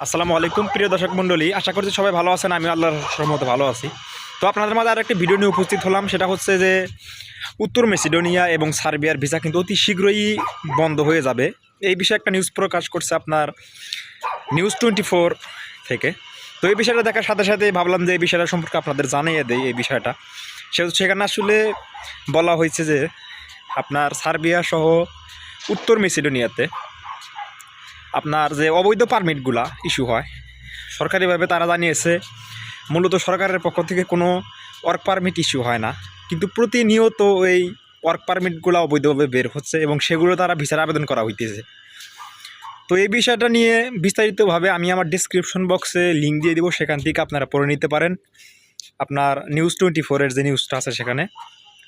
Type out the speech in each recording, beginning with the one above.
আসসালামু আলাইকুম, প্রিয় দর্শক মণ্ডলী। আশা করছি সবাই ভালো আছেন আমি আল্লাহর রহমতে ভালো আছি। তো আপনাদের মাঝে আর একটি ভিডিও নিয়ে উপস্থিত হলাম, সেটা হচ্ছে যে উত্তর মেসিডোনিয়া এবং সার্বিয়ার ভিসা কিন্তু অতি শীঘ্রই বন্ধ হয়ে যাবে। এই বিষয়ে একটা নিউজ প্রকাশ করছে আপনার নিউজ টোয়েন্টি থেকে। তো এই বিষয়টা দেখার সাথে সাথে ভাবলাম যে এই বিষয়টা সম্পর্কে আপনাদের জানিয়ে দেয় এই বিষয়টা। সে সেখানে আসলে বলা হয়েছে যে আপনার সার্বিয়া সহ উত্তর মেসিডোনিয়াতে আপনার যে অবৈধ পারমিটগুলা ইস্যু হয়, সরকারিভাবে তারা জানিয়েছে, মূলত সরকারের পক্ষ থেকে কোনো ওয়ার্ক পারমিট ইস্যু হয় না। কিন্তু প্রতিনিয়ত এই ওয়ার্ক পারমিটগুলো অবৈধভাবে বের হচ্ছে এবং সেগুলো তারা ভিসার আবেদন করা হইতেছে। তো এই বিষয়টা নিয়ে বিস্তারিতভাবে আমি আমার ডিসক্রিপশন বক্সে লিঙ্ক দিয়ে দিব, সেখান থেকে আপনারা পড়ে নিতে পারেন। আপনার নিউজ টোয়েন্টি ফোরের যে নিউজটা আছে সেখানে।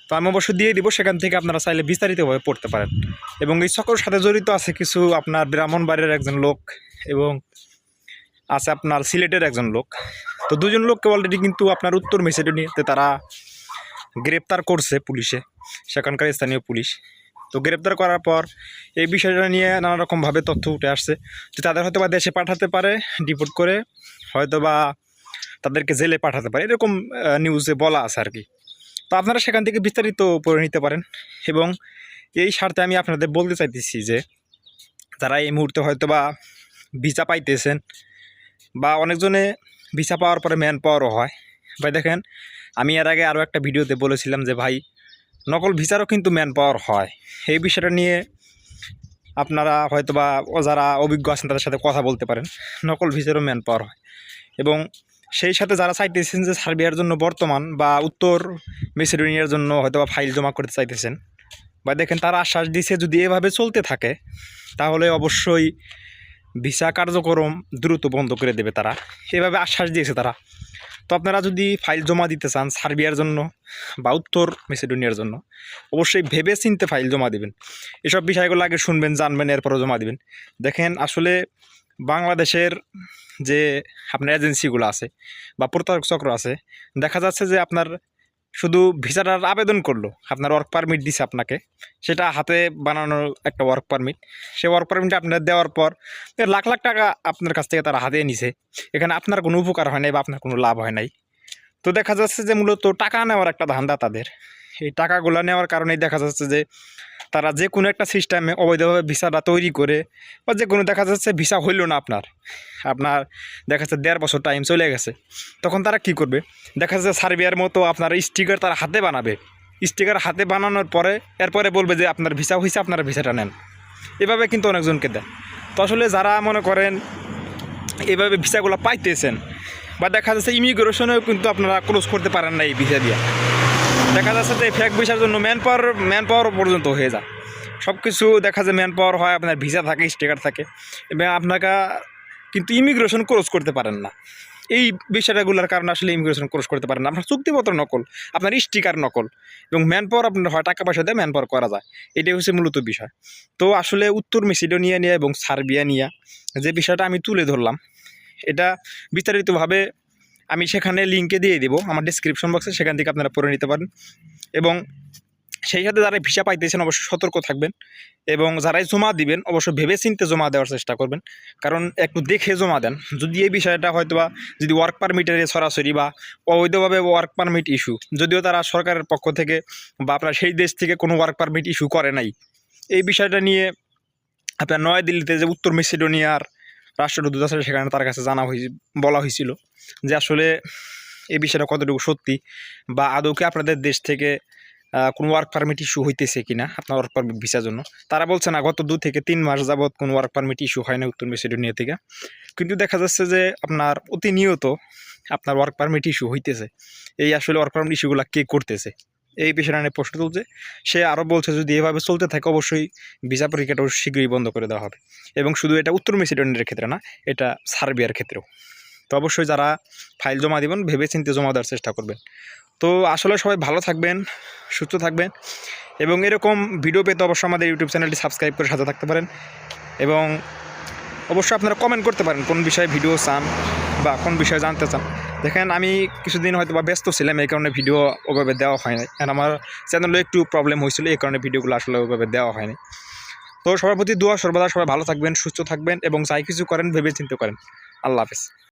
তো আমি অবশ্যই দিয়ে দিব, সেখান থেকে আপনারা চাইলে বিস্তারিতভাবে পড়তে পারেন। এবং এই চক্রের সাথে জড়িত আছে কিছু আপনার ব্রাহ্মণবাড়ির একজন লোক এবং আছে আপনার সিলেটের একজন লোক। তো দুজন লোককে অলরেডি কিন্তু আপনার উত্তর মেসিডোনিয়াতে তারা গ্রেপ্তার করছে পুলিশে, সেখানকার স্থানীয় পুলিশ। তো গ্রেপ্তার করার পর এই বিষয়টা নিয়ে নানা রকমভাবে তথ্য উঠে আসছে যে তাদের হয়তো বা দেশে পাঠাতে পারে ডিপোর্ট করে হয়তো বা তাদেরকে জেলে পাঠাতে পারে, এরকম নিউজে বলা আছে আর কি। তো আপনারা সেখান থেকে বিস্তারিত পড়ে নিতে পারেন। এবং এই স্বার্থে আমি আপনাদের বলতে চাইতেছি যে, যারা এই মুহূর্তে হয়তো বা ভিসা পাইতেছেন বা অনেকজনে ভিসা পাওয়ার পরে ম্যান পাওয়ারও হয়। ভাই, দেখেন, আমি এর আগে আরও একটা ভিডিওতে বলেছিলাম যে, ভাই, নকল ভিসারও কিন্তু ম্যান পাওয়ার হয়। এই বিষয়টা নিয়ে আপনারা হয়তো বা যারা অভিজ্ঞ আছেন তাদের সাথে কথা বলতে পারেন। নকল ভিসারও ম্যান পাওয়ার হয়। এবং সেই সাথে যারা চাইতেছেন যে সার্বিয়ার জন্য বর্তমান বা উত্তর মেসিডোনিয়ার জন্য হয়তো বা ফাইল জমা করতে চাইতেছেন, বা দেখেন তারা আশ্বাস দিছে যদি এভাবে চলতে থাকে, তাহলে অবশ্যই ভিসা কার্যক্রম দ্রুত বন্ধ করে দেবে তারা। এভাবে আশ্বাস দিয়েছে তারা। তো আপনারা যদি ফাইল জমা দিতে চান সার্বিয়ার জন্য বা উত্তর মেসিডোনিয়ার জন্য, অবশ্যই ভেবে চিনতে ফাইল জমা দিবেন। এসব বিষয়গুলো আগে শুনবেন, জানবেন, এরপরও জমা দিবেন। দেখেন আসলে বাংলাদেশের যে আপনার এজেন্সিগুলো আছে বা প্রতারক চক্র আছে, দেখা যাচ্ছে যে আপনার শুধু ভিসাটার আবেদন করল, আপনার ওয়ার্ক পারমিট দিছে আপনাকে, সেটা হাতে বানানোর একটা ওয়ার্ক পারমিট সেই ওয়ার্ক পারমিটটা আপনার দেওয়ার পর লাখ লাখ টাকা আপনার কাছ থেকে তারা হাতে নিছে, এখানে আপনার কোনো উপকার হয় নাই বা আপনার কোনো লাভ হয় নাই। তো দেখা যাচ্ছে যে মূলত টাকা নেওয়ার একটা ধান্দা তাদের। এই টাকাগুলো নেওয়ার কারণেই দেখা যাচ্ছে যে তারা যে কোনো একটা সিস্টেমে অবৈধভাবে ভিসাটা তৈরি করে বা যে কোনো দেখা যাচ্ছে ভিসা হইল না আপনার আপনার দেখা যাচ্ছে দেড় বছর টাইম চলে গেছে। তখন তারা কি করবে? দেখা যাচ্ছে সার্বিয়ার মতো আপনার স্টিকার তারা হাতে বানাবে। স্টিকার হাতে বানানোর পরে, এরপরে বলবে যে আপনার ভিসা হয়েছে আপনারা ভিসাটা নেন। এভাবে কিন্তু অনেকজনকে দেয়। তো আসলে যারা মনে করেন এভাবে ভিসাগুলো পাইতেছেন বা দেখা যাচ্ছে ইমিগ্রেশনেও কিন্তু আপনারা ক্লোজ করতে পারেন না এই ভিসা দিয়ে। দেখা যাচ্ছে যে ফ্যাক ভিসার জন্য ম্যান পাওয়ার ম্যান পাওয়ার পর্যন্ত হয়ে যায়। সব কিছু দেখা যায় ম্যান পাওয়ার হয়, আপনার ভিসা থাকে স্টিকার থাকে, এবং আপনাকে কিন্তু ইমিগ্রেশন ক্রস করতে পারেন না। এই বিষয়টাগুলোর কারণে আসলে ইমিগ্রেশন ক্রস করতে পারেন না। আপনার চুক্তিপত্র নকল, আপনার স্টিকার নকল, এবং ম্যান পাওয়ার আপনার হয়, টাকা পয়সা দিয়ে ম্যান পাওয়ার করা যায়। এটাই হচ্ছে মূলত বিষয়। তো আসলে উত্তর মেসিডোনিয়া নিয়ে এবং সার্বিয়া নিয়ে যে বিষয়টা আমি তুলে ধরলাম, এটা বিস্তারিতভাবে আমি সেখানে লিঙ্কে দিয়ে দেবো, আমার ডিসক্রিপশন বক্সে সেখান থেকে আপনারা পড়ে নিতে পারেন। এবং সেই সাথে যারা ভিসা পাইতেছেন অবশ্যই সতর্ক থাকবেন এবং যারাই জমা দিবেন অবশ্যই ভেবে চিনতে জমা দেওয়ার চেষ্টা করবেন। কারণ একটু দেখে জমা দেন, যদি এই বিষয়টা হয়তো বা যদি ওয়ার্ক পারমিটের সরাসরি বা অবৈধভাবে ওয়ার্ক পারমিট ইস্যু যদিও তারা সরকারের পক্ষ থেকে বা আপনার সেই দেশ থেকে কোনো ওয়ার্ক পারমিট ইস্যু করে নাই, এই বিষয়টা নিয়ে আপনার নয়াদিল্লিতে যে উত্তর মেসিডোনিয়ার রাষ্ট্রদূত আছে সেখানে তার কাছে জানা হয়েছে বলা হয়েছিল যে আসলে এই বিষয়টা কতটুকু সত্যি বা আদৌ কি আপনাদের দেশ থেকে কোনো ওয়ার্ক পারমিট ইস্যু হইতেছে কিনা আপনার ওয়ার্ক পারমিট ভিসার জন্য? তারা বলছে না, গত দু থেকে তিন মাস যাবৎ কোনো ওয়ার্ক পারমিট ইস্যু হয় না উত্তর মেসিডোনিয়া থেকে। কিন্তু দেখা যাচ্ছে যে আপনার প্রতিনিয়ত আপনার ওয়ার্ক পারমিট ইস্যু হইতেছে। এই আসলে ওয়ার্ক পারমিট ইস্যুগুলো কে করতেছে? এই বিষয়টা নিয়ে প্রশ্ন তুলছে। সে আরও বলছে, যদি এভাবে চলতে থাকে, অবশ্যই ভিসা পরীক্ষাটাও শীঘ্রই বন্ধ করে দেওয়া হবে। এবং শুধু এটা উত্তর মেসিডোনিয়ার ক্ষেত্রে না, এটা সার্বিয়ার ক্ষেত্রেও। তো অবশ্যই যারা ফাইল জমা দেবেন ভেবে চিন্তে জমা দেওয়ার চেষ্টা করবেন। তো আসলে সবাই ভালো থাকবেন, সুস্থ থাকবেন এবং এরকম ভিডিও পেতে অবশ্যই আমাদের ইউটিউব চ্যানেলটি সাবস্ক্রাইব করে সাথে থাকতে পারেন এবং অবশ্যই আপনারা কমেন্ট করতে পারেন কোন বিষয়ে ভিডিও চান বা কোন বিষয়ে জানতে চান। দেখেন, আমি কিছুদিন হয়তো বা ব্যস্ত ছিলাম, এই কারণে ভিডিও ওভাবে দেওয়া হয় নাই কারণ আমার চ্যানেলে একটু প্রবলেম হয়েছিল, এই কারণে ভিডিওগুলো আসলে ওভাবে দেওয়া হয়নি। তো সবার প্রতি দোয়া, সর্বদা সবাই ভালো থাকবেন, সুস্থ থাকবেন এবং যাই কিছু করেন ভেবে চিন্তা করেন। আল্লাহ হাফেজ।